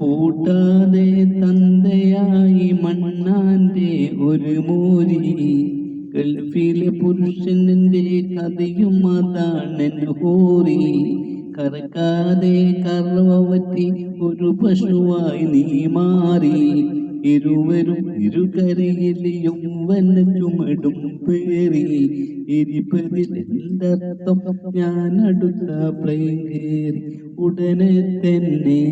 പൂട്ടാതെ തന്തയായി മണ്ണാന്റെ ഒരു മോരി. ഗൾഫിലെ പുരുഷന്റെ കഥയും അതാണ് ഹോറി. കറക്കാതെ കറവറ്റി ഒരു പശുവായി നീ മാറി. ഇരുവരും ഇരുകരയിലും ചുമടും പേറി. ഇരിപ്പതിൽ എന്തർത്ഥം? ഞാൻ അടുത്ത പ്ലെയിൻ കയറി ഉടനെ തന്നെ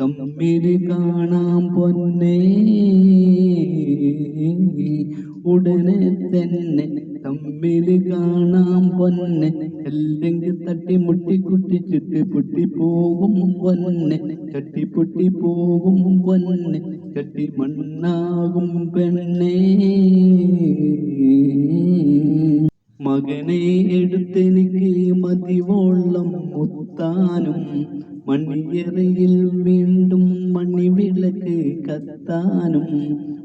തമ്മിൽ കാണാം പൊന്നെ. ഉടനെ തന്നെ തമ്മിൽ കാണാം പൊന്നെ. അല്ലെങ്കിൽ തട്ടി മുട്ടി കുട്ടിച്ചിട്ട് പൊട്ടി പോകും പൊന്നെ. ചട്ടി പൊട്ടി പോകും പൊന്നെ. ചട്ടി മണ്ണാകും പെണ്ണേ. മകനെ എടുത്തെനിക്ക് മതിവോളം മുത്താനും മണിയറയിൽ വീണ്ടും മണിവിളക്ക് കത്താനും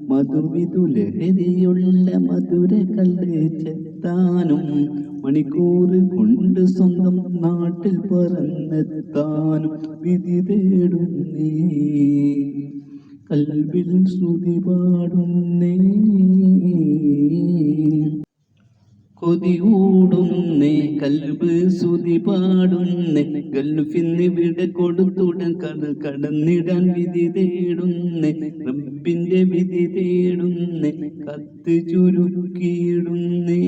മധുവിതുലഹരിയുള്ള മധുര കണ്ട് ചെത്താനും മണിക്കൂർ കൊണ്ട് സ്വന്തം നാട്ടിൽ പറന്നെത്താനും വിധി തേടുന്നേ കൽവിൽ ശ്രുതി പാടുന്നേ കൊതികൂടുന്നേ കൽബ് സുതി പാടുന്നേ ഗൾഫിന്ന് വിട കൊടുത്തുടൻ കട കടന്നിടാൻ വിധി തേടുന്നേ റബ്ബിന്റെ വിധി തേടുന്നേ കത്ത് ചുരുക്കിയിടുന്നേ